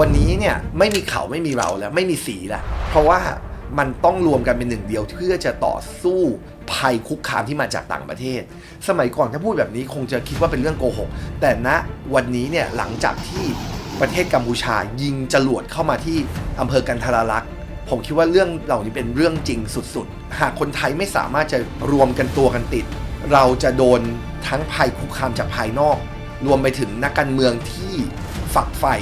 วันนี้เนี่ยไม่มีเขาไม่มีเราแล้วไม่มีสีแล้วเพราะว่ามันต้องรวมกันเป็นหนึ่งเดียวเพื่อจะต่อสู้ภัยคุกคามที่มาจากต่างประเทศ สมัยก่อนถ้าพูดแบบนี้คงจะคิดว่าเป็นเรื่องโกหก แต่ณวันนี้เนี่ยหลังจากที่ประเทศกัมพูชายิงจรวดเข้ามาที่อำเภอกันทราลักษณ์ผมคิดว่าเรื่องเหล่านี้เป็นเรื่องจริงสุดๆ หากคนไทยไม่สามารถจะรวมกันตัวกันติด เราจะโดนทั้งภัยคุกคามจากภายนอก รวมไปถึงนักการเมืองที่ฝักใฝ่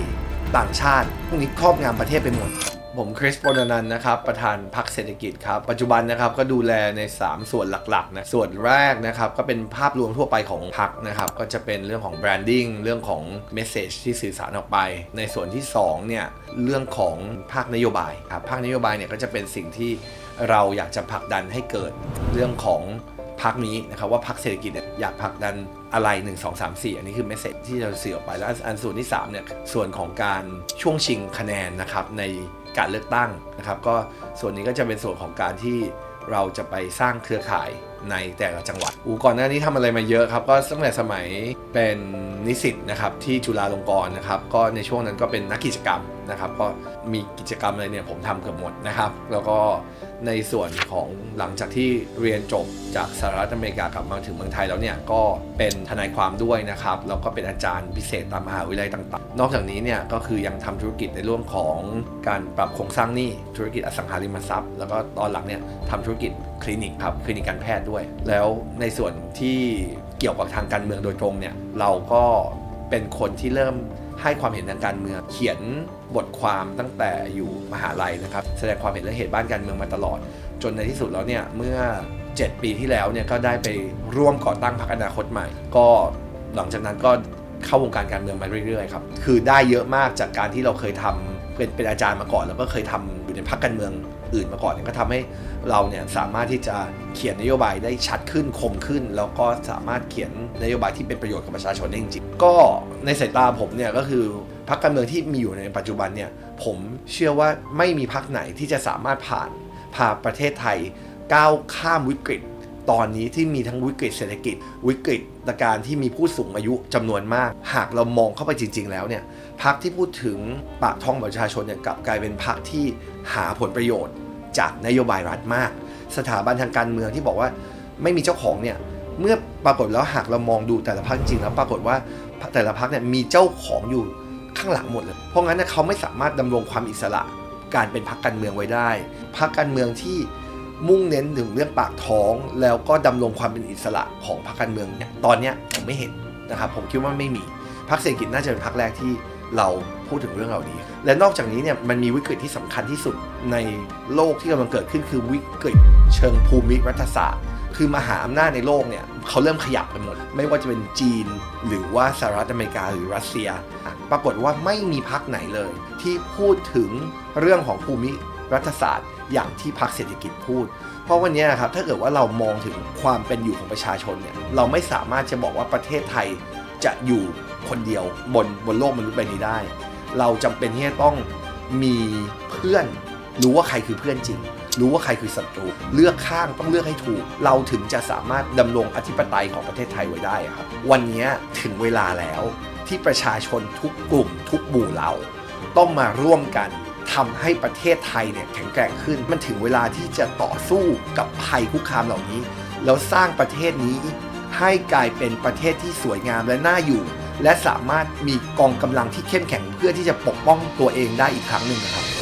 ต่างชาติพวกนี้ครอบงำประเทศไปหมด ผมคริสปนนันท์นะครับ ประธานพรรคเศรษฐกิจครับ ปัจจุบันนะครับก็ดูแลใน 3 ส่วนหลักๆนะส่วนแรกนะครับ ก็เป็นภาพรวมทั่วไปของพรรคนะครับ ก็จะเป็นเรื่องของแบรนดิ้งเรื่องของเมสเซจที่สื่อสารออกไป ในส่วนที่2เนี่ยเรื่องของภาคนโยบายครับภาคนโยบายเนี่ยก็จะเป็นสิ่งที่เราอยากจะผลักดันให้เกิดเรื่องของ พักนี้นะครับว่าพักเศรษฐกิจเนี่ยอยากผลักดันอะไร 1 2 3 4 อันนี้คือเมสเซจที่เราสื่อออกไปแล้วอันส่วนที่3เนี่ยส่วนของการช่วงชิงคะแนนนะครับในการเลือกตั้งนะครับ ก็ส่วนนี้ก็จะเป็นส่วนของการที่เราจะไปสร้างเครือข่ายในแต่ละจังหวัด อูก่อนหน้านี้ทำอะไรมาเยอะครับ ก็ตั้งแต่สมัยเป็นนิสิตนะครับที่จุฬาลงกรณ์นะครับ ก็ในช่วงนั้นก็เป็นนักกิจกรรมนะครับก็มีกิจกรรมอะไรเนี่ยผมทำเกือบหมดนะครับ แล้วก็ในส่วนของหลังจากที่เรียนจบจากสหรัฐอเมริกากลับมาถึงเมืองไทยแล้วเนี่ยก็เป็นทนายความด้วยนะครับแล้วก็เป็นอาจารย์พิเศษตามมหาวิทยาลัยต่างๆ นอกจากนี้เนี่ยก็คือยังทำธุรกิจในเรื่องของการปรับโครงสร้างหนี้ธุรกิจอสังหาริมทรัพย์ แล้วก็ตอนหลังเนี่ยทำธุรกิจคลินิกครับคลินิกการแพทย์ด้วย แล้วในส่วนที่เกี่ยวกับทางการเมืองโดยตรงเนี่ยเราก็เป็นคนที่เริ่มให้ความเห็นทางการเมืองเขียนบทความตั้งแต่อยู่มหาลัยนะครับ แสดงความเห็นและเหตุบ้านการเมืองมาตลอด จนในที่สุดแล้วเนี่ยเมื่อ 7 ปีที่แล้วเนี่ยก็ได้ไปร่วมก่อตั้งพรรคอนาคตใหม่ ก็หลังจากนั้นก็เข้าวงการการเมืองมาเรื่อยๆครับคือได้เยอะมากจากการที่เราเคยทำเป็นเป็นอาจารย์มาก่อน แล้วก็เคยทำอยู่ในพรรคการเมืองอื่นมาก่อนเนี่ยก็ทำให้เราเนี่ยสามารถที่จะเขียนนโยบายได้ชัดขึ้นคมขึ้น แล้วก็สามารถเขียนนโยบายที่เป็นประโยชน์กับประชาชนได้จริงๆก็ในสายตาผมเนี่ยก็คือ พรรคการเมืองที่มีอยู่ในปัจจุบันเนี่ยผมเชื่อว่าไม่มีพรรคไหนที่จะสามารถผ่านพาประเทศไทยก้าวข้ามวิกฤต ตอนนี้ที่มีทั้งวิกฤตเศรษฐกิจ วิกฤตการที่มีผู้สูงอายุจำนวนมาก หากเรามองเข้าไปจริง ๆ แล้วเนี่ยพักที่พูดถึงปากท้องประชาชนเนี่ยกลับกลายเป็นพักที่หาผลประโยชน์ จากนโยบายรัฐมาก สถาบันทางการเมืองที่บอกว่าไม่มีเจ้าของเนี่ยเมื่อปรากฏแล้วหากเรามองดูแต่ละพักจริงแล้วปรากฏว่าแต่ละพักเนี่ยมีเจ้าของอยู่ ข้างหลังหมดเลย เพราะงั้นเขาไม่สามารถดำรงความอิสระการเป็นพักการเมืองไว้ได้พักการเมืองที่มุ่งเน้นถึงเรื่องปากท้อง แล้วก็ดำรงความเป็นอิสระของพรรคการเมืองเนี่ยตอนเนี้ยผมไม่เห็นนะครับผมคิดว่าไม่มีพรรคเศรษฐกิจน่าจะเป็นพรรคแรกที่เราพูดถึงเรื่องเหล่านี้ และนอกจากนี้เนี่ยมันมีวิกฤตที่สำคัญที่สุดในโลกที่กำลังเกิดขึ้นคือวิกฤตเชิงภูมิรัฐศาสตร์ คือมหาอำนาจในโลกเนี่ยเขาเริ่มขยับกันหมด ไม่ว่าจะเป็นจีน หรือว่าสหรัฐอเมริกาหรือรัสเซีย ปรากฏว่าไม่มีพรรคไหนเลย ที่พูดถึงเรื่องของภูมิรัฐศาสตร์อย่างที่พรรคเศรษฐกิจพูด เพราะวันนี้นะครับถ้าเกิดว่าเรามองถึงความเป็นอยู่ของประชาชนเนี่ยเราไม่สามารถจะบอกว่าประเทศไทยจะอยู่คนเดียวบนบนโลกมนุษย์ใบนี้ได้ เราจำเป็นที่จะต้องมีเพื่อนรู้ว่าใครคือเพื่อนจริง รู้ว่าใครคือศัตรู เลือกข้างต้องเลือกให้ถูก เราถึงจะสามารถดำรงอธิปไตยของประเทศไทยไว้ได้ครับ วันนี้ถึงเวลาแล้วที่ประชาชนทุกกลุ่ม ทุกหมู่เหล่า ต้องมาร่วมกันทำให้ประเทศไทยเนี่ยแข็งแกร่งขึ้น มันถึงเวลาที่จะต่อสู้กับภัยคุกคามเหล่านี้ แล้วสร้างประเทศนี้ให้กลายเป็นประเทศที่สวยงามและน่าอยู่ และสามารถมีกองกำลังที่เข้มแข็งเพื่อที่จะปกป้องตัวเองได้อีกครั้งหนึ่งนะครับ